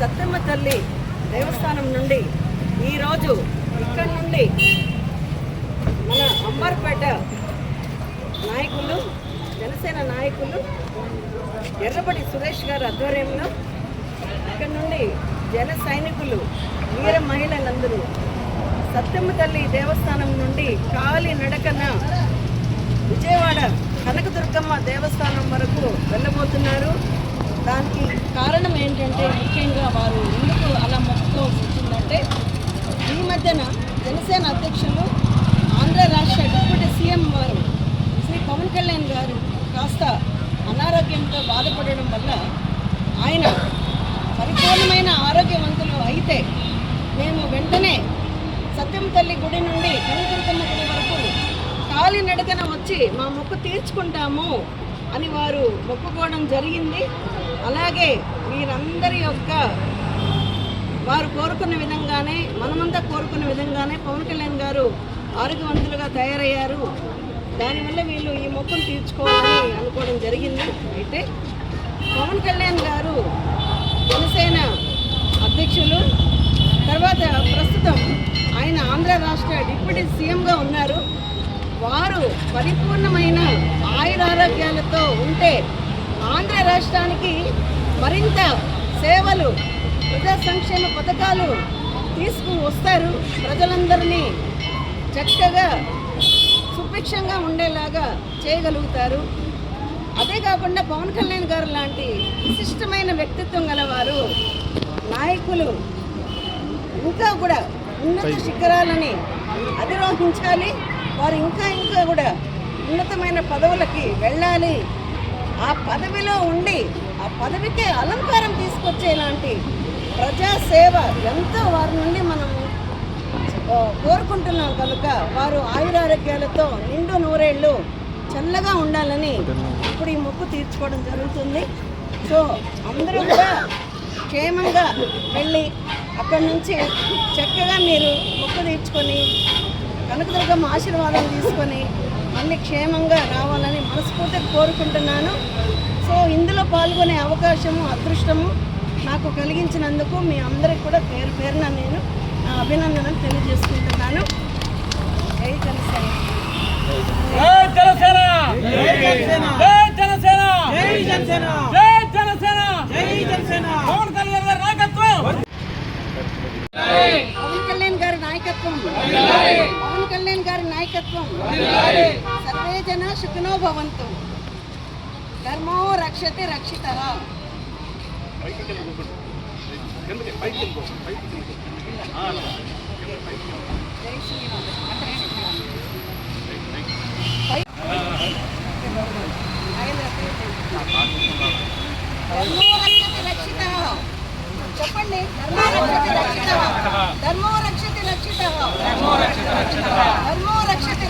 సత్తమ్మ తల్లి దేవస్థానం నుండి ఈరోజు ఇక్కడి నుండి మన అంబర్పేట నాయకులు జనసేన నాయకులు ఎర్రబడి సురేష్ గారి ఆధ్వర్యంలో ఇక్కడ నుండి జన సైనికులు వీర మహిళలందరూ సత్యమ్మ తల్లి దేవస్థానం నుండి కాలి నడకన విజయవాడ కనకదుర్గమ్మ దేవస్థానం వరకు వెళ్ళబోతున్నారు. దానికి కారణం ఏంటంటే ముఖ్యంగా వారు ఎందుకు అలా మొక్కుకోవాల్సి వచ్చిందంటే ఈ మధ్యన జనసేన అధ్యక్షులు ఆంధ్ర రాష్ట్ర డిప్యూటీ సీఎం వారు శ్రీ పవన్ కళ్యాణ్ గారు కాస్త అనారోగ్యంతో బాధపడడం వల్ల ఆయన పరిపూర్ణమైన ఆరోగ్యవంతులు అయితే మేము వెంటనే సత్యం తల్లి గుడి నుండి కనకదుర్గమ్మ గుడి వరకు కాలి నడకన వచ్చి మా మొక్కు తీర్చుకుంటాము అని వారు మొక్కుకోవడం జరిగింది. అలాగే వీరందరి యొక్క వారు కోరుకున్న విధంగానే మనమంతా కోరుకున్న విధంగానే పవన్ కళ్యాణ్ గారు ఆరోగ్యవంతులుగా తయారయ్యారు. దానివల్ల వీళ్ళు ఈ మొక్కను తీర్చుకోవాలని అనుకోవడం జరిగింది. అయితే పవన్ కళ్యాణ్ గారు జనసేన అధ్యక్షులు తర్వాత ప్రస్తుతం ఆయన ఆంధ్ర రాష్ట్ర డిప్యూటీ సీఎంగా ఉన్నారు. వారు పరిపూర్ణమైన ఆయురారోగ్యాలతో ఉంటే ఆంధ్ర రాష్ట్రానికి మరింత సేవలు ప్రజా సంక్షేమ పథకాలు తీసుకు వస్తారు ప్రజలందరినీ చక్కగా సుభిక్షంగా ఉండేలాగా చేయగలుగుతారు. అదే కాకుండా పవన్ కళ్యాణ్ గారు లాంటి విశిష్టమైన వ్యక్తిత్వం గలవారు నాయకులు ఇంకా కూడా ఉన్నత శిఖరాలని అధిరోహించాలి. వారు ఇంకా ఇంకా కూడా ఉన్నతమైన పదవులకి వెళ్ళాలి. ఆ పదవిలో ఉండి ఆ పదవికి అలంకారం తీసుకొచ్చేలాంటి ప్రజాసేవ ఎంతో వారి నుండి మనం కోరుకుంటున్నాం కనుక వారు ఆయురారోగ్యాలతో నిండు నూరేళ్ళు చల్లగా ఉండాలని ఇప్పుడు ఈ మొక్కు తీర్చుకోవడం జరుగుతుంది. సో అందరూ కూడా క్షేమంగా వెళ్ళి అక్కడి నుంచి చక్కగా మీరు మొక్కు తీర్చుకొని కనకదుర్గమ్మ ఆశీర్వాదం తీసుకొని మళ్ళీ క్షేమంగా రావాలని మనస్ఫూర్తిగా కోరుకుంటున్నాను. సో ఇందులో పాల్గొనే అవకాశము అదృష్టము నాకు కలిగించినందుకు మీ అందరికి కూడా పేరు పేరున నేను నా అభినందనలు తెలియజేసుకుంటున్నాను. జై జనసేన. జై జనసేన! జై జనసేన! జై జనసేన! జై జనసేన జై జనసేన పవన్ కళ్యాణ్ గారి నాయకత్వం పవన్ కళ్యాణ్ గారి నాయకత్వం పవన్ కళ్యాణ్ గారి నాయకత్వం. సర్వే జన సుఖినో భవంతు. ధర్మో రక్షతి రక్షిత. ధర్మో రక్షతి రక్షిత. ధర్మో రక్షతి